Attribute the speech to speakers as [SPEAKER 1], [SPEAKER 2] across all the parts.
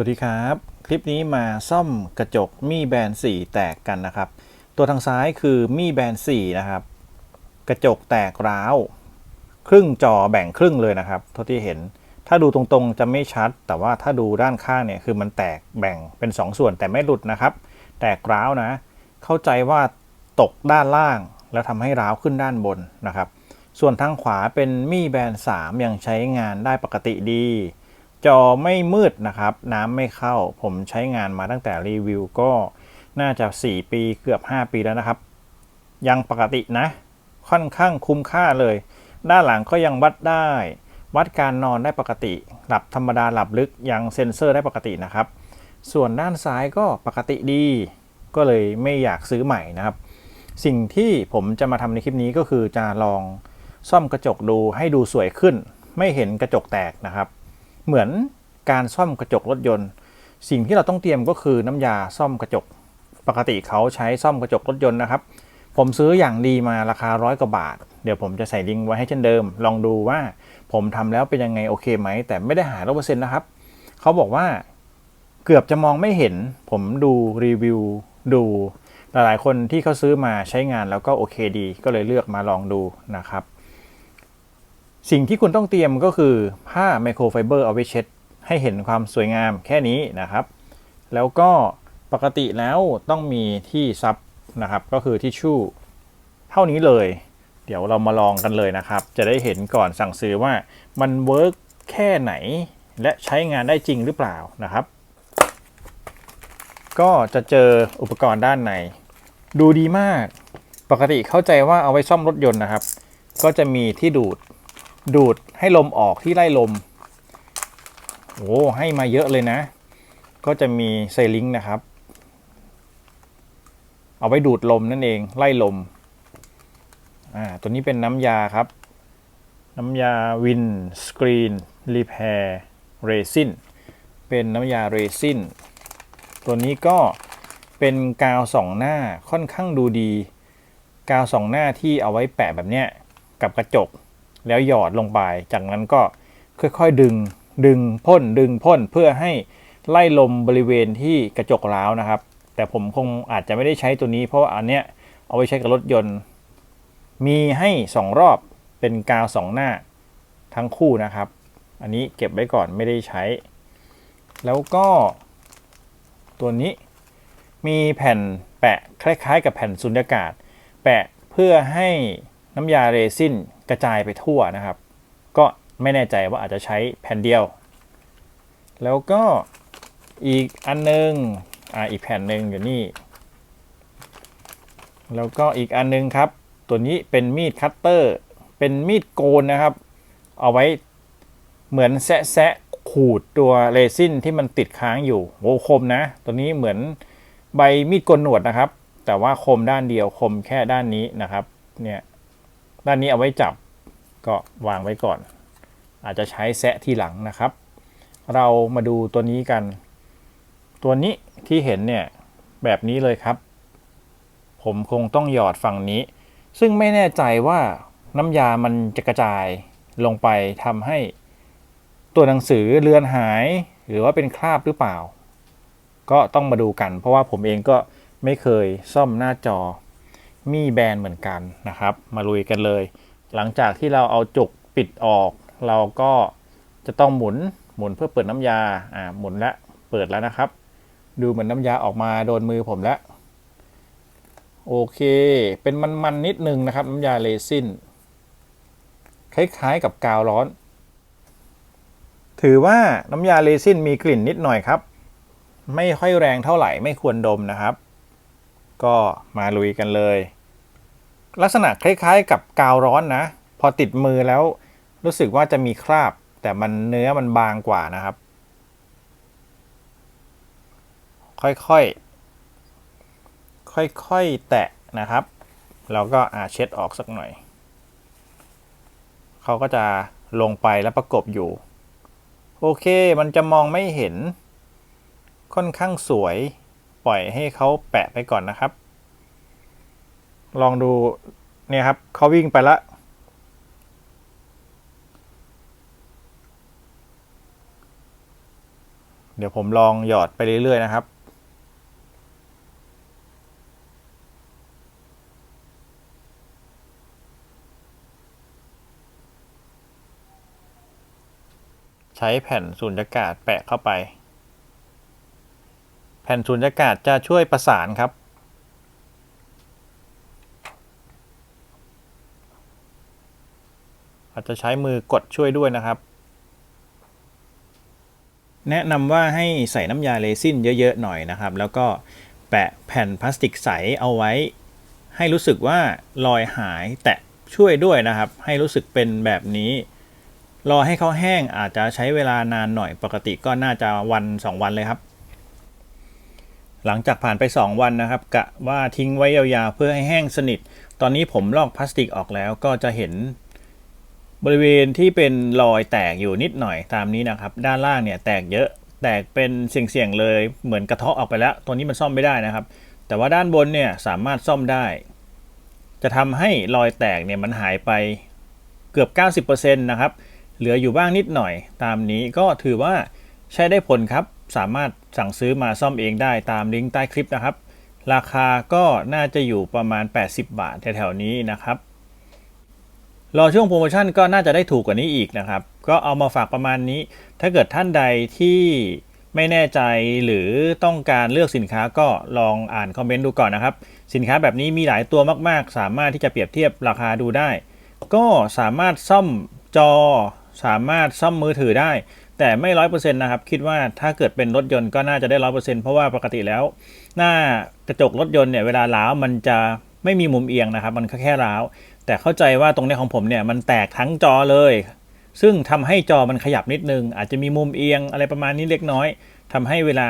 [SPEAKER 1] วัสดีครับ คลิปนี้มาซ่อมกระจกมี่แบน4 แตกกันนะครับ ตัวทางซ้ายคือมี่แบน4นะครับ กระจกแตกร้าว ครึ่งจอแบ่งครึ่งเลยนะครับเท่าที่เห็น ถ้าดูตรงๆจะไม่ชัด แต่ว่าถ้าดูด้านข้างเนี่ยคือมันแตกแบ่งเป็น 2 ส่วนแต่ไม่หลุดนะครับ แตกร้าวนะ เข้าใจว่าตกด้านล่าง แล้วทำให้ร้าวขึ้นด้านบนนะครับ ส่วนทางขวาเป็นมี่แบน3ยังใช้งานได้ปกติดี จอไม่มืดนะครับ น้ำไม่เข้า ผมใช้งานมาตั้งแต่รีวิวก็น่าจะ 4 ปีเกือบ 5 ปีแล้วนะครับ ยังปกตินะ ค่อนข้างคุ้มค่าเลย ด้านหลังก็ยังวัดได้ วัดการนอนได้ปกติ หลับธรรมดาหลับลึกยังเซ็นเซอร์ได้ปกตินะครับ ส่วนด้านซ้ายก็ปกติดี ก็เลยไม่อยากซื้อใหม่นะครับ สิ่งที่ผมจะมาทำในคลิปนี้ก็คือจะลองซ่อมกระจกดูให้ดูสวยขึ้น ไม่เห็นกระจกแตกนะครับ เหมือนการซ่อมกระจกรถยนต์ สิ่งที่เราต้องเตรียมก็คือน้ำยาซ่อมกระจก ปกติเขาใช้ซ่อมกระจกรถยนต์นะครับ ผมซื้ออย่างดีมาราคาร้อยกว่าบาท เดี๋ยวผมจะใส่ลิงก์ไว้ให้เช่นเดิม ลองดูว่าผมทำแล้วเป็นยังไงโอเคไหม แต่ไม่ได้หายร้อเปอร์เซ็นต์นะครับ เขาบอกว่าเกือบจะมองไม่เห็น ผมดูรีวิวดูหลายๆคนที่เขาซื้อมาใช้งานแล้วก็โอเคดี ก็เลยเลือกมาลองดูนะครับ สิ่งที่คุณต้องเตรียมก็คือผ้าไมโครไฟเบอร์เอาไว้เช็ด ให้เห็นความสวยงามแค่นี้นะครับ แล้วก็ปกติแล้วต้องมีที่ซับนะครับ ก็คือทิชชู่เท่านี้เลย เดี๋ยวเรามาลองกันเลยนะครับ จะได้เห็นก่อนสั่งซื้อว่ามันเวิร์กแค่ไหน และใช้งานได้จริงหรือเปล่านะครับ ก็จะเจออุปกรณ์ด้านใน ดูดีมาก ปกติเข้าใจว่าเอาไว้ซ่อมรถยนต์นะครับ ก็จะมีที่ดูด ดูดให้ลมออกที่ไล่ลมโอ้ให้มาเยอะเลยนะ ก็จะมีไซลิงค์นะครับ เอาไว้ดูดลมนั่นเองไล่ลมอ่าตัวนี้เป็นน้ำยาครับ น้ำยาวินสกรีนรีแพร์เรซินเป็นน้ำยาเรซินตัวนี้ก็เป็นกาวสองหน้าค่อนข้างดูดี กาวสองหน้าที่เอาไว้แปะแบบเนี้ยกับกระจก แล้วหยอดลงไป จากนั้นก็ค่อยๆดึงดึงพ่นดึงพ่นเพื่อให้ไล่ลมบริเวณที่กระจกร้าวนะครับ แต่ผมคงอาจจะไม่ได้ใช้ตัวนี้ เพราะว่าอันเนี้ยเอาไว้ใช้กับรถยนต์ มีให้ 2 รอบเป็นกาว 2 หน้าทั้งคู่นะครับ อันนี้เก็บไว้ก่อนไม่ได้ใช้ แล้วก็ ตัวนี้มีแผ่นแปะคล้ายๆ กับแผ่นสุญญากาศ แปะเพื่อให้ น้ำยาเรซินกระจายไปทั่วนะครับ ก็ไม่แน่ใจว่าอาจจะใช้แผ่นเดียว แล้วก็อีกอันนึงอ่าอีกแผ่นหนึ่งอยู่นี่ แล้วก็อีกอันนึงครับ ตัวนี้เป็นมีดคัตเตอร์ เป็นมีดโกนนะครับ เอาไว้เหมือนแซะแซะขูดตัวเรซินที่มันติดค้างอยู่โอ้คมนะ ตัวนี้เหมือนใบมีดโกนหนวดนะครับ แต่ว่าคมด้านเดียวคมแค่ด้านนี้นะครับ เนี่ย ด้านนี้เอาไว้จับก็วางไว้ก่อน อาจจะใช้แซะทีหลังนะครับ เรามาดูตัวนี้กัน ตัวนี้ที่เห็นเนี่ยแบบนี้เลยครับ ผมคงต้องหยอดฝั่งนี้ ซึ่งไม่แน่ใจว่าน้ำยามันจะกระจายลงไปทำให้ตัวหนังสือเลือนหาย หรือว่าเป็นคราบหรือเปล่า ก็ต้องมาดูกัน เพราะว่าผมเองก็ไม่เคยซ่อมหน้าจอ มีแบนเหมือนกันนะครับ มาลุยกันเลย หลังจากที่เราเอาจุกปิดออก เราก็จะต้องหมุนหมุนเพื่อเปิดน้ำยาอ่าหมุนแล้วเปิดแล้วนะครับ ดูเหมือนน้ำยาออกมาโดนมือผมแล้วโอเค เป็นมันๆนิดนึงนะครับ น้ำยาเรซินคล้ายๆกับกาวร้อน ถือว่าน้ำยาเรซินมีกลิ่นนิดหน่อยครับ ไม่ค่อยแรงเท่าไหร่ไม่ควรดมนะครับ ก็มาลุยกันเลย ลักษณะคล้ายๆ กับกาวร้อนนะ พอติดมือแล้วรู้สึกว่าจะมีคราบ แต่มันเนื้อมันบางกว่านะครับ ค่อยๆ ค่อยๆ แตะนะครับเราก็อาเช็ดออกสักหน่อย เขาก็จะลงไปแล้วประกบอยู่ โอเค มันจะมองไม่เห็น ค่อนข้างสวย ปล่อยให้เขาแปะไปก่อนนะครับ ลองดูเนี่ยครับเขาวิ่งไปละเดี๋ยวผมลองหยอดไปเรื่อย ๆ นะครับ ใช้แผ่นสูญญากาศแปะเข้าไป ผ่นสูญญากาศจะช่วยประสานครับ อาจจะใช้มือกดช่วยด้วยนะครับ แนะนำว่าให้ใส่น้ำยาเรซินเยอะ ๆ หน่อยนะครับ แล้วก็แปะแผ่นพลาสติกใสเอาไว้ ให้รู้สึกว่ารอยหายแตะช่วยด้วยนะครับ ให้รู้สึกเป็นแบบนี้ รอให้เขาแห้งอาจจะใช้เวลานานหน่อยปกติก็น่าจะวัน 2 วันเลยครับ หลังจากผ่านไป 2 วันนะครับ กะว่าทิ้งไว้ยาวๆเพื่อให้แห้งสนิท ตอนนี้ผมลอกพลาสติกออกแล้วก็จะเห็น บริเวณที่เป็นรอยแตกอยู่นิดหน่อยตามนี้นะครับ ด้านล่างเนี่ยแตกเยอะ แตกเป็นเสี่ยงๆเลยเหมือนกระเทาะออกไปแล้ว ตัวนี้มันซ่อมไม่ได้นะครับ แต่ว่าด้านบนเนี่ยสามารถซ่อมได้ จะทำให้รอยแตกเนี่ยมันหายไปเกือบ 90%นะครับ เหลืออยู่บ้างนิดหน่อย ตามนี้ก็ถือว่าใช้ได้ผลครับ สามารถสั่งซื้อมาซ่อมเองได้ตามลิงก์ใต้คลิปนะครับ ราคาก็น่าจะอยู่ประมาณ 80 บาทแถวๆนี้นะครับ รอช่วงโปรโมชั่นก็น่าจะได้ถูกกว่านี้อีกนะครับ ก็เอามาฝากประมาณนี้ ถ้าเกิดท่านใดที่ไม่แน่ใจหรือต้องการเลือกสินค้าก็ลองอ่านคอมเมนต์ดูก่อนนะครับ สินค้าแบบนี้มีหลายตัวมาก ๆ สามารถที่จะเปรียบเทียบราคาดูได้ ก็สามารถซ่อมจอ สามารถซ่อมมือถือได้ แต่ไม่ร้อยเปอร์เซ็นต์นะครับ คิดว่าถ้าเกิดเป็นรถยนต์ก็น่าจะได้ร้อยเปอร์เซ็นต์เพราะว่าปกติแล้ว หน้ากระจกรถยนต์เนี่ยเวลาล้าวมันจะไม่มีมุมเอียงนะครับ มันแค่ร้าวแต่เข้าใจว่าตรงนี้ของผมเนี่ยมันแตกทั้งจอเลย ซึ่งทำให้จอมันขยับนิดนึง อาจจะมีมุมเอียงอะไรประมาณนี้เล็กน้อยทำให้เวลา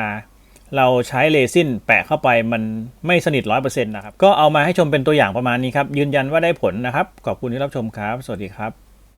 [SPEAKER 1] เราใช้เรซินแปะเข้าไปมันไม่สนิทร้อยเปอร์เซ็นต์นะครับ ก็เอามาให้ชมเป็นตัวอย่างประมาณนี้ครับ ยืนยันว่าได้ผลนะครับ ขอบคุณที่รับชมครับ สวัสดีครับ